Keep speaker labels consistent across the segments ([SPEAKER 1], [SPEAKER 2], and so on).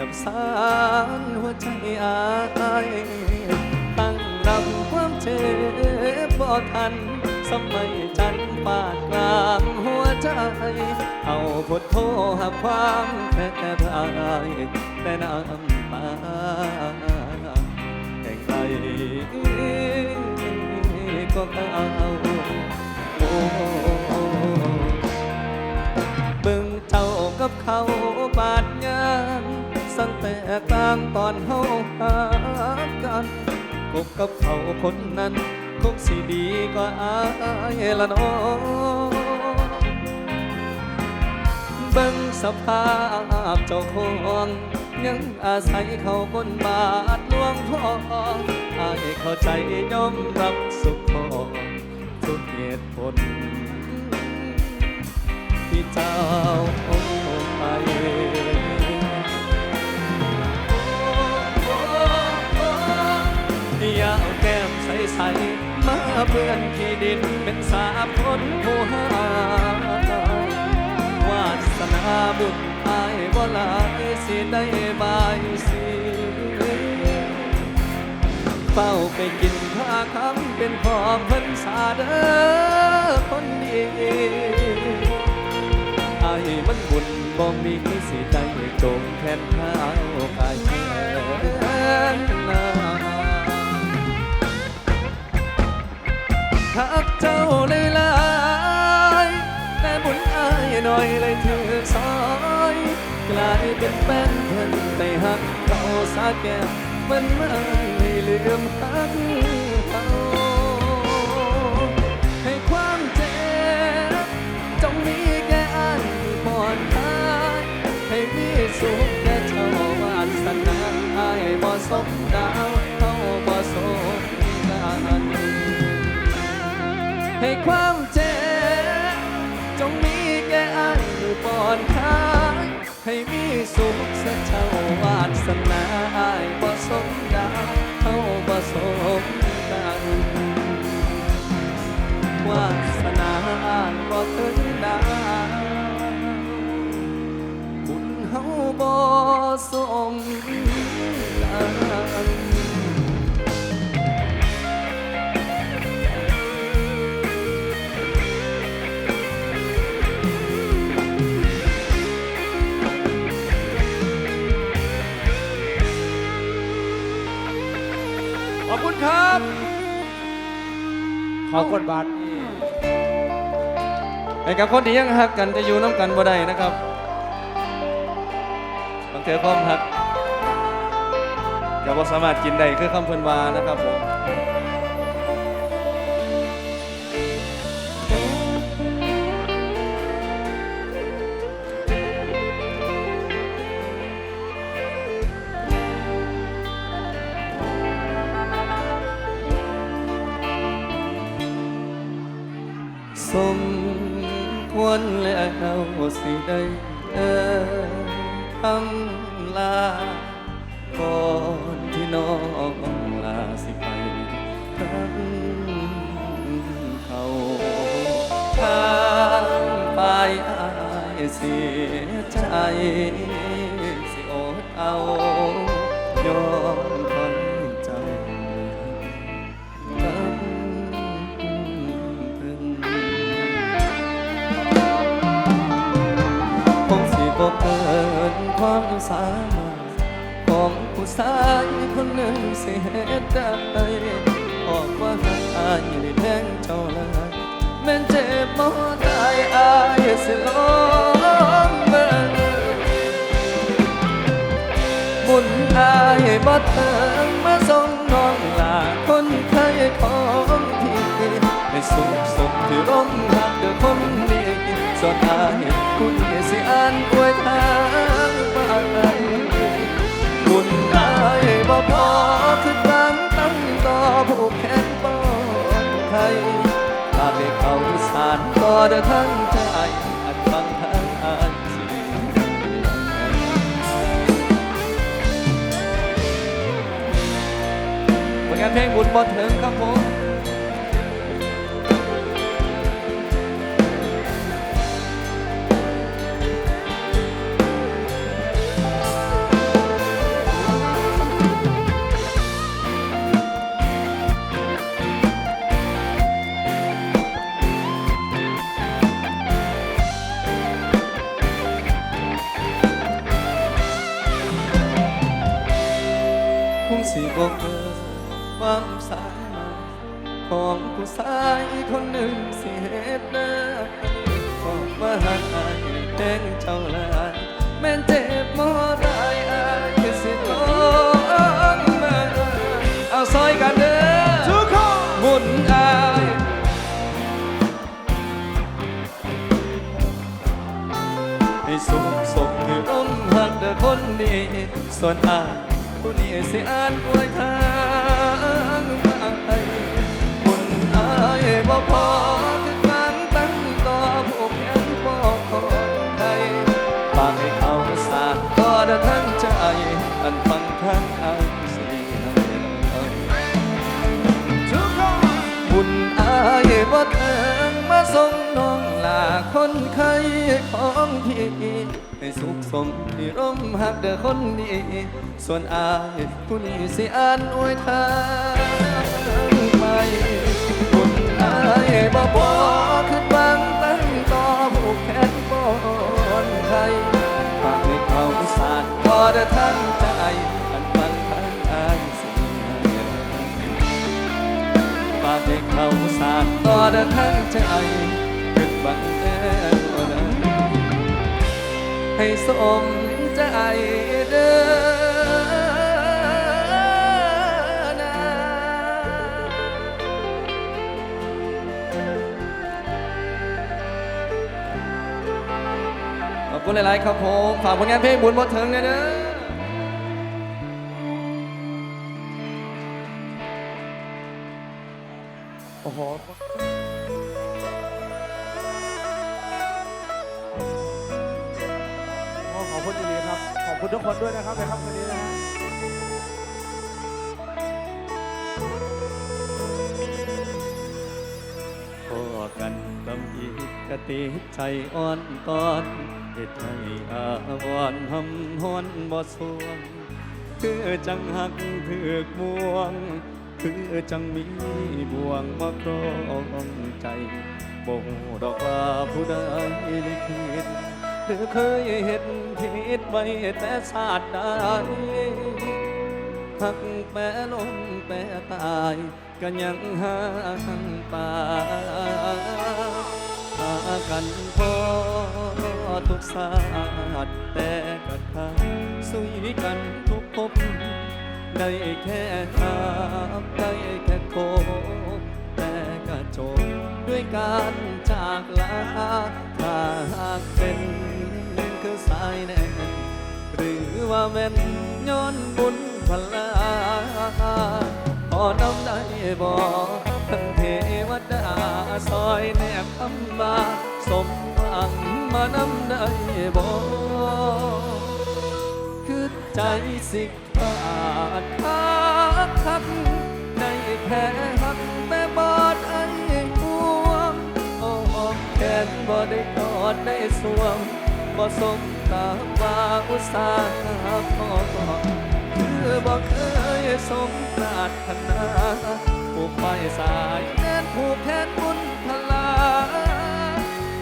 [SPEAKER 1] ยียบสารหัวใจอายตั้งรับความเจ็บบ่ทัน สมัยจันปาดกลางหัวใจ เอาพุทโธหับความแพ้พายแต่น้ำตาแห่งใจก็เอาโอ้เบิ่งเจ้ากับเขา กลางตอนเฮาหากันพบกับเขาคนนั้นคงสิดีกว่าอายละน้องเบิ่งสภาพเจ้าของยังอาศัยเขาบนบาทหลวงพ่ออายเข้าใจยอมรับสุขขอทุกเหตุผลที่เจ้า เพื่อนที่ดินเป็นสามคนผู้หาวาสนาบุญอายบ่หลายสิได้บายสิเฝ้าไปกินข้าคำเป็นพ่อเพิ่นสาเด้อคนดีอายมันบุญบ่มีสิได้จงแทนข้าวกายแทนนา ทักเจ้าเลยลายแต่บุญอายหน่อยเลยถือซอยกลายเป็นแฟนเพิ่นแต่หักเขาสาแก้วมันไม่ลืมหักเขาให้ความเจ็บจงมีแก่อันปลอดภัยให้มีสุขแก่เจ้าวาสนาอายบ่สมาวเข ให้มีสุขสักเท่าวาสนาอายบ่สมดาวเขาบ่สมดังวาสนาอายบ่ถึงดาบุญเฮาบ่สมดัง
[SPEAKER 2] ขอบคุณครับขอบคุณบาท
[SPEAKER 1] ให้กับคนที่ยังหักกันจะอยู่น้ำกันบ่ได้นะครับบางเทือความหักกับ่สามารถกินได้คือคำเพิ่นวานะครับผม เสียใจสิอดเอายอมทนเจ้าทั้งพึงคงสิบ่เกินความสามารถของผู้ชายคนหนึ่งสิเหตุใดออกว่าหายได้แทงเจ้าละแม่นเจ็บบ่ตายอายสิลองเบิ่งบุญอายบ่เถิงมาส่งน้องลาคนไทยของพี่ให้สุขสมที่ร่มหักเด้อคนนี้ส่วนอายคุณสิอ่านอวยทางไปารต่อเด้อทั้งใจอัดฟังทั้งอันสิผลงานเพลงบุญบอลเถิงครับผม สิบอกเออความสายมาของผู้ชายคนหนึ่งสิเหตุใดขอมาหาแดงเจ้าลายแม่นเจ็บมอได้อายคือสิต้องมาเอาซอยกันเด้อ
[SPEAKER 2] ทุกคน
[SPEAKER 1] บุญอายให้สุขสมคือร่มหักเด้อคนดีส่วนอาย สิอ่านอวยทางมาให้บุญอายบ่พอ ส่งน้องลาคนไข้ของพี่ให้สุขสมที่ร่มหักเด้อคนดีส่วนอายผู้นี้สิอ่านอวยทางไปบุญอายบ่พอคือวางตั้งต่อผู้แค้นบ่อนใครฝากให้เขาสานก็ได้ทั้งใจ ให้เขาสานต่อเดินทางใจขึ้นบังเอิญว่านั้นให้สมใจเดินนะขอบคุณหลาย ๆ ครับผม ฝากผลงานเพลงบุญบดถึงเลยเด้อ
[SPEAKER 2] อขอขอบคุณดีครับ ขอบคุณทุกคนด้วยนะครับในค่ำคืนนี้นะฮะ
[SPEAKER 1] พอกันตำอีกกติใจอ่อนตอนเหตุให้อาวรณ์หำหวนบ่สวงคือจังหักถือกบ่วง คือจังมีบ่วงมาครองใจบ่ฮู้ดอกว่าผู้ใดลิขิตหรือเคยเห็นผิดไว้แต่ชาติใดหักแปรลมแปรตายก็ยังห่างป่าหากันพอทุกศาสตร์แต่ก็ขาดสุยกันทุกภพ ได้แค่หาบได้แค่โคแต่ก็จบด้วยการจากลาถ้าหากเป็นคือสายแน่หรือว่าแม่นย้อนบุญพลาพอน้ำได้บ่ทั้งเทวดาซอยแนบคำมาสมหวังมานำได้บ่คือใจสิาดคักคักได้แค่หักแม่บอดไอ้ห่วงโอ้แขนบ่ได้กอดได้สวมบ่สมกับว่าอุตสาห์พอคือบ่เคยสมปรารถนาผูกไฟสายแน่นผูกแขนบุญพลา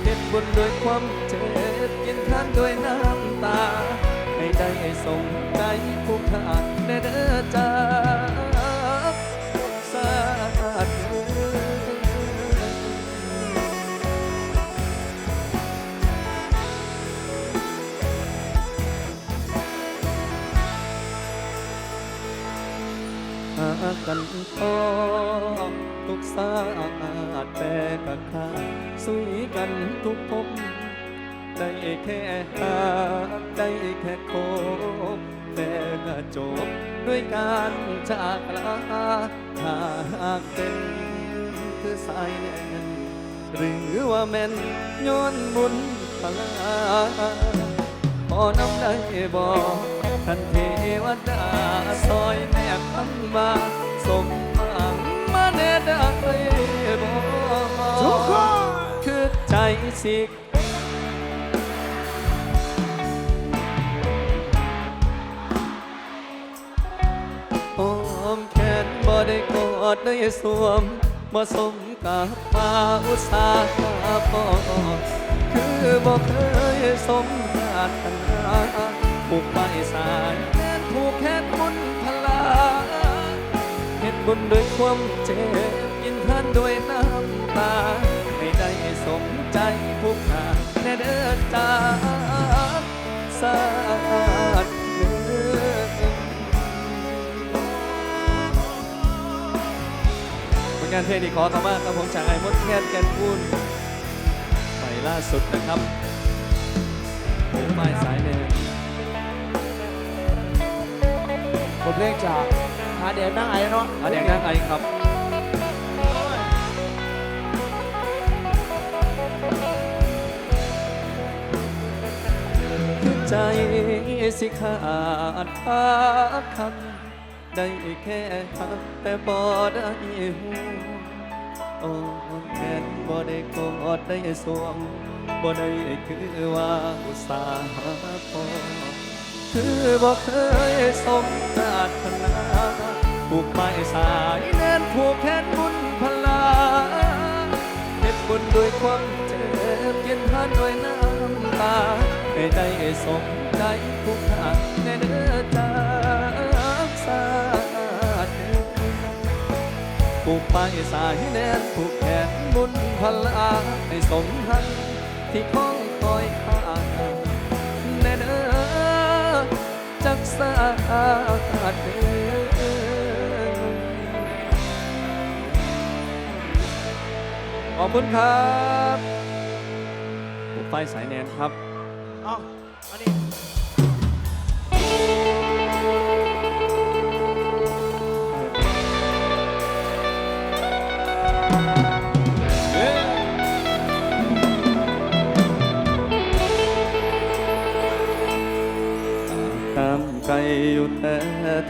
[SPEAKER 1] เก็บบุญด้วยความเจ็บกินทานด้วยน้ำตา ได้ส่งใจผู้ขาดแน่เด้อจ้าสาธุหากันพอทุกศาสตร์แต่ก็ขาสุยกันทุกภพ ได้แค่หาได้แค่โคบแต่ก็จบด้วยการจากลาหากเป็นคือสายแน่นหรือว่าแม่นย้อนบุญพลาพอน้ำได้บอกท่านเทวดาซอยแนบคำมาสมหวังมาแน่ได้บอก
[SPEAKER 2] ทุกคน
[SPEAKER 1] คือใจสิ ด้กอดได้สวมบ่สมกับมาอุตสาห์พอคือบอกเคยสมปรารถนาผูกไปสายแน่นผูกแขนบุญพลาบุญด้วยความเจ็บกินทานด้วยน้ำตาให้ได้สมใจผู้ขาแน่เด้อจ้าสา งานเพลงที่ขอต่อมาครับผมจากไอ้มดแคนแกนพูนไปล่าสุดนะครับโอ้ไม้สายเดิน
[SPEAKER 2] บทเพลงจากหาแดงนั่งไอ้เนาะ
[SPEAKER 1] อาแดงนั่งไอครับใจสิขาดพักคำ ได้แค่ทักแต่บ่ได้หูโอ้แค่นบ่ได้กอดได้สวมบ่ได้คือว่าอุตส่าห์พอคือบ่เคยสมปรารถนาผูกไม้สายแน่นผูกแขนบุญพลาเฮ็ดบุญด้วยความเจ็บกินทานด้วยน้ำตาให้ได้สมใจผู้ขาแน่เด้อจ ผูกไม้สายแน่นผูกแขนบุญพลาให้สมทันที่คองคอยข้าแน่เด้อจักสาดเด้อขอบคุณครับผมไฟสายแนนครับ
[SPEAKER 2] เออันนี้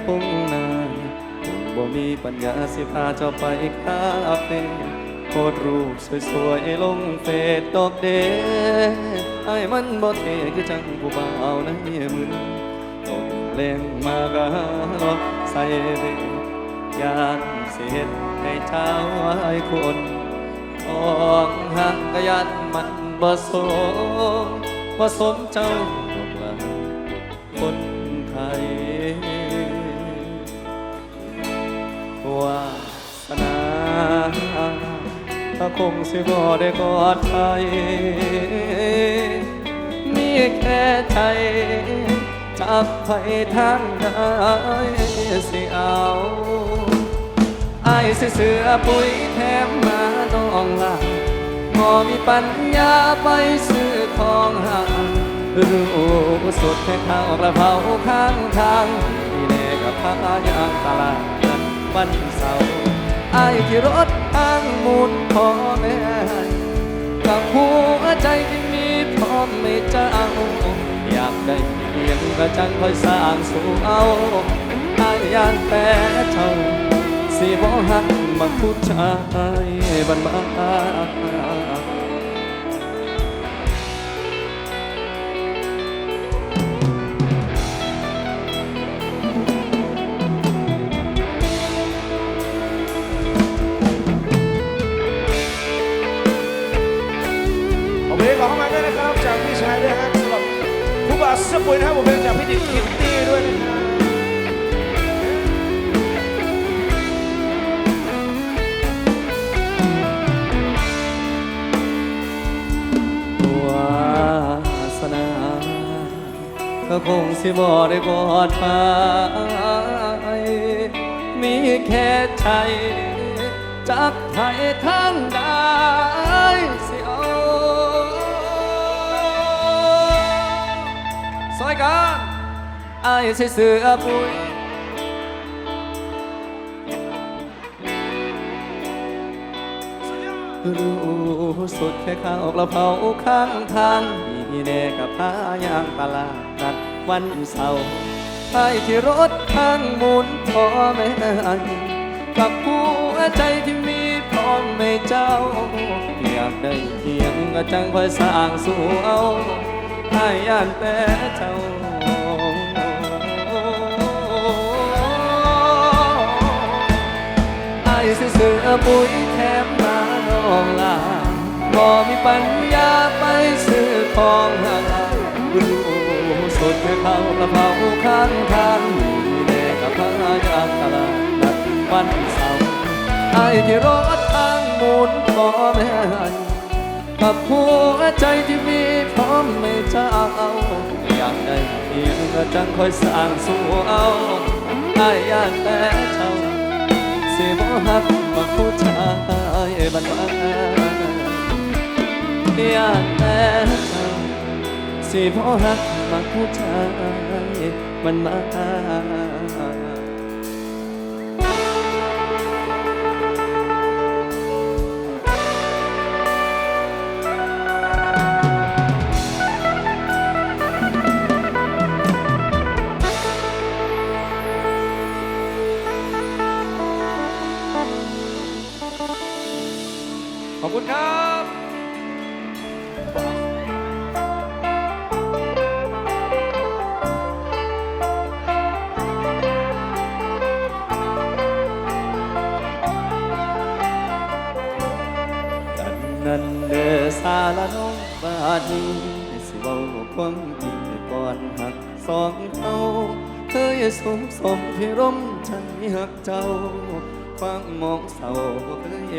[SPEAKER 1] ทุ่งนาคงบ่มีปัญญาสิพาเจ้าไปคาเฟ่โพดรูปสวยๆลงเฟซดอกเดไอ้มันบ่เท่คือจังผู้บ่าวในมือตกเล่งมากะรอใส่เบยานเสียดให้เจ้าไอ้คนของหักกะยันมันบ่สมบ่สมเจ้า วาสนาถ้าคงสิบ่ได้กอดใครมีแค่ใจจับไปทางใดสิเอาอายสิเสือปุ๋ยแถมมาน้องลาพอมีปัญญาไปซื้อของหารู้สดแค่ข้าวกระเพราข้างทางที่เนกับพายางตลาด วันเสาร์ไอ้ที่รถทางมูลพ่อแม่กับหัวใจที่มีพร้อมไม่เจ้าอยากได้เพียงกระจังคอยสร้างสู่เอาไอ้ายยานแต่เท่าสีบ่หักมาพูดชายบัน
[SPEAKER 2] มา ชายด้วยฮะสำหรับผู้บ่าวเสื้อปุ๋ยนะครับผมเพลงจากพี่ดิดคิตตี้ด้วยนะครับ
[SPEAKER 1] วาสนาก็คงสิบ่ได้กอดไปมีแค่ใจ จักไทยทางได้สิ กันไอ้ใส่เสื้อปุ๋ยรู้สุดแค่ข้าวกระเพราข้างทางมีแน่กับพายางตลาดนัดวันเสาร์ไปที่รถทางมุนพอแม่กับหัวใจที่มีพร้อมไม่เจ้า อยากได้เพียงก็จังคอยสร้างสู่เอา ให้ย่านแต่เจ้าไอ้เสือปุ๋ยแถมมาน้องลาบ่มีปัญญาไปซื้อของหาดูสดแค่เขากระเพราข้างทางมีแน่กับพายาตลาดนัดวันเสาร์อายที่รอทางมุนขอแม่ กับหัวใจที่มีพร้อมไม่เจ้าอยากได้เพียงก็จังคอยสร้างสู่เอาอายอยากแต่เจ้าสิบ่ฮักมาผู้ชายบันว่าอยากแต่เจ้าสิบ่ฮักมาผู้ชายมันมา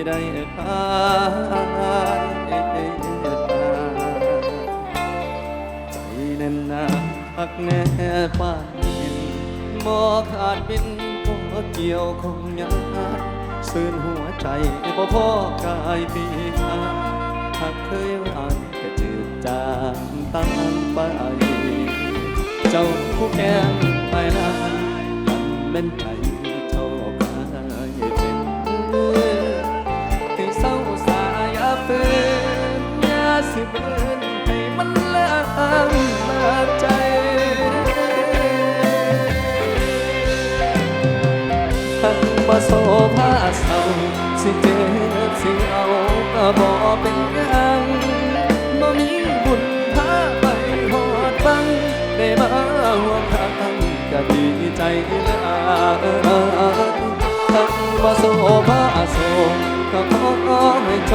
[SPEAKER 1] ได้ผ่านใจแน่นหนาพักแน่ป่านนี้บ่ขาดบินบ่เกี่ยวคงยากซื่นหัวใจบ่พอกายปีหาหากเคยอ่านก็จืดจางตามไปเจ้าผู้แก้มไปนานกันเป็นใจ บ่โซภาเศร้าสิเจ็บสิเอาก็บ่เป็นหยังบ่มีบุญพาไปหอดบังได้มาห่วงทางก็ดีใจหลายทั้งบ่โซภาโศกก็ขอให้โช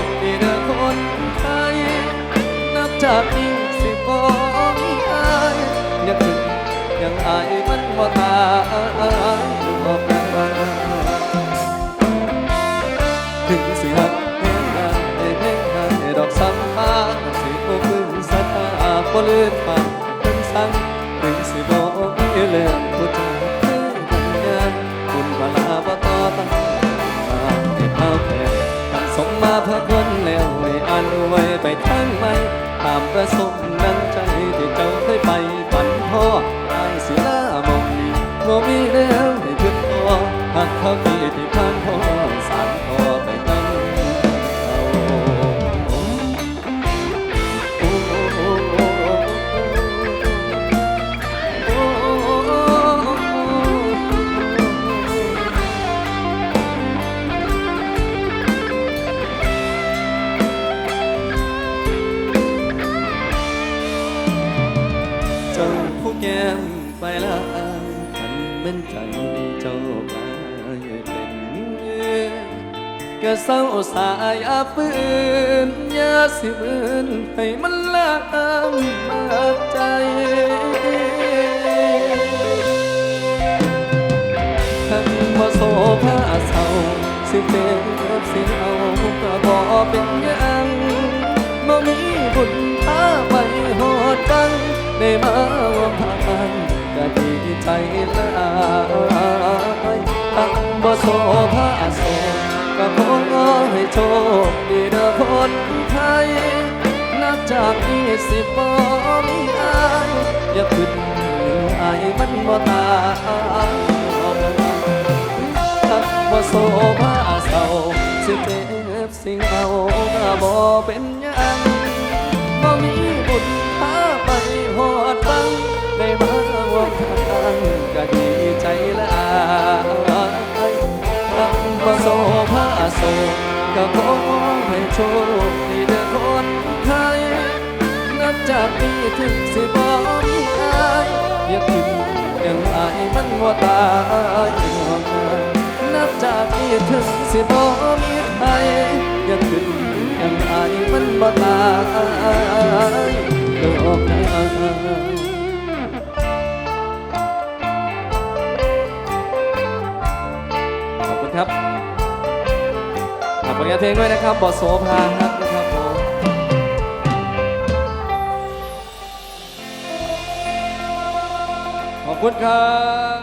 [SPEAKER 1] คดีเด้อคนไทยนับจากนี้สิบ่มีอายอย่าขึ้นยังอายมันบ่ตาย บ่ลื่นปากถึงสั่งถึงสิบ่มีเรื่องผู้ชายคือกันงานคุณพลาบ่ต่อตั้งมาให้เฮาแพ้ตั้งสมมาพักคนแล้วให้อันไว้ไปทางใหม่ตามประสงค์ดังใจที่เจ้าเคยไปฝันพ่อไอ้สิลามองนี้บ่มี ให้มันลามมาใจทั้งบ่โซภาเศร้าสิเจ็บสิเอาก็บ่เป็นยังบ่มีบุญพาไปหอดบังได้มาว่าผ่านก็ดีใจลายทั้งบ่โซภาโศกก็ขอให้โชคดีเด้อคนไทย จากนี้สิบ่มีอายอย่าขึ้นอายมันบ่ตายทักว่โซภาเศร้าสิเจ็บสิเอาก็บ่เป็นหยังบ่มีบุญพาไปหอดบังได้มาร่วมทางก็ดีใจหลายทักว่โซภาโศกก็ขอให้โชคดี จากนี้ถึงสิบ่มีอายอย่าขึ้นยังอายมันว่าตายห่วงนับจากนี้ถึงสิบ่มีใครอย่าขึ้นยังอายมันว่าตายดอกนาขอบคุณครับผลงานเพลงด้วยนะครับบอสโสภา คุณครับ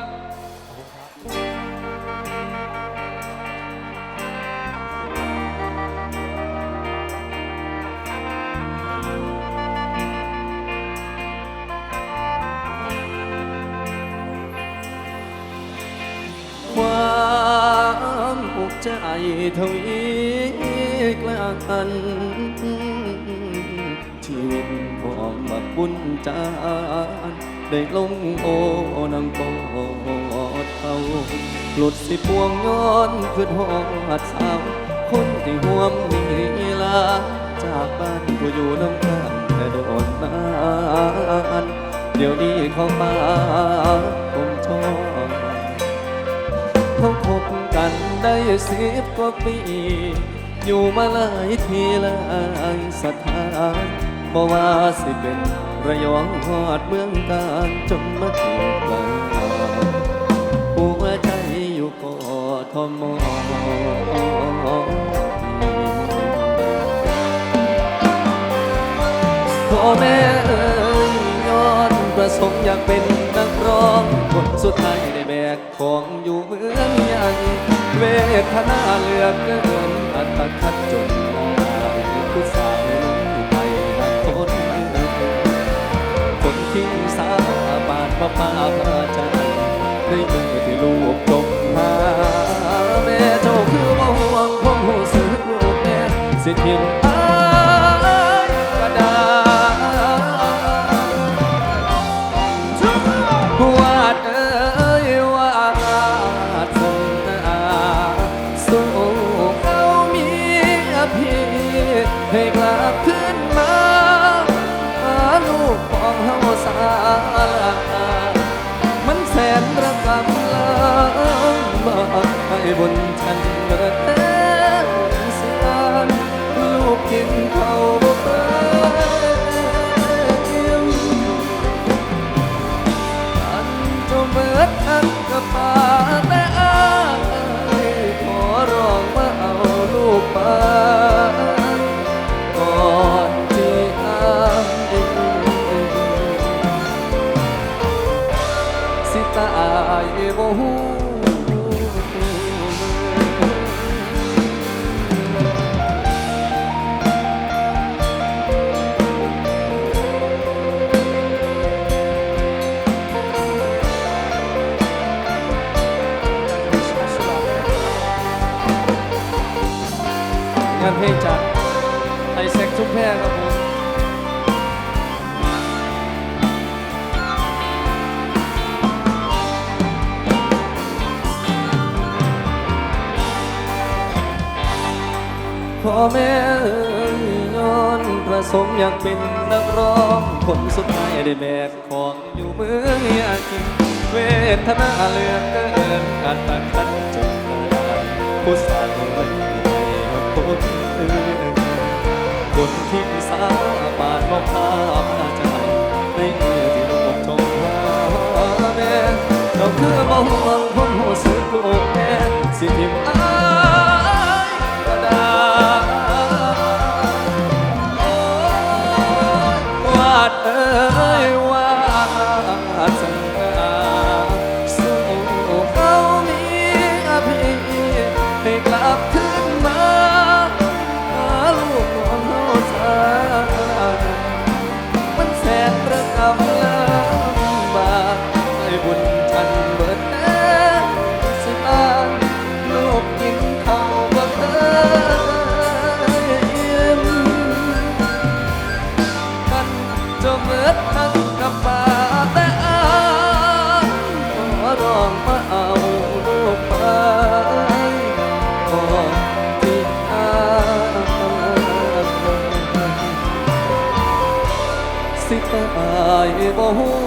[SPEAKER 1] ความอกใจทวีกลากัน ชีวิตของบักบุญจาน ได้ลงโอนังกอดเขาหลุดสิพวงย้อนขึ้นหอดสาวคนที่ห่วมมีลา จากบ้านผู้อยู่น้ำกันแต่โดนนานเดี๋ยวนี้เขามาผมชอบเขาคบกันได้สิบกว่าปีอยู่มาหลายทีหลายสถานบ่ว่าสิเป็น ระยองหอดเมืองการจนมาถึงกลางหัวใจอยู่กอทมพ่อแม่เอ่ยย้อนประสงค์อยากเป็นนักร้องคนสุดท้ายได้แบกของอยู่เมืองใหญ่เวทนาเหลือเกินอัตคัดจน บานมาป่าพระจันทร์ในมือที่ลูกจมหาแม่เจ้าคือบ่ห่วงความหูสึกลูกแม่สิทิม แม่เอ่ยย้อนประสงค์อยากเป็นนักร้องคนสุดท้ายได้แบกของอยู่เมืองอยากกินเวทนาเลือเกินอัตคันจนตายผู้สาวคนคนอื่นคนที่สาบานบอกภาพอาใจในมือที่ลูกจงว่าแม่เราคือบ่ห่วงผมหัวสึกลูกแม่สิทิมอาา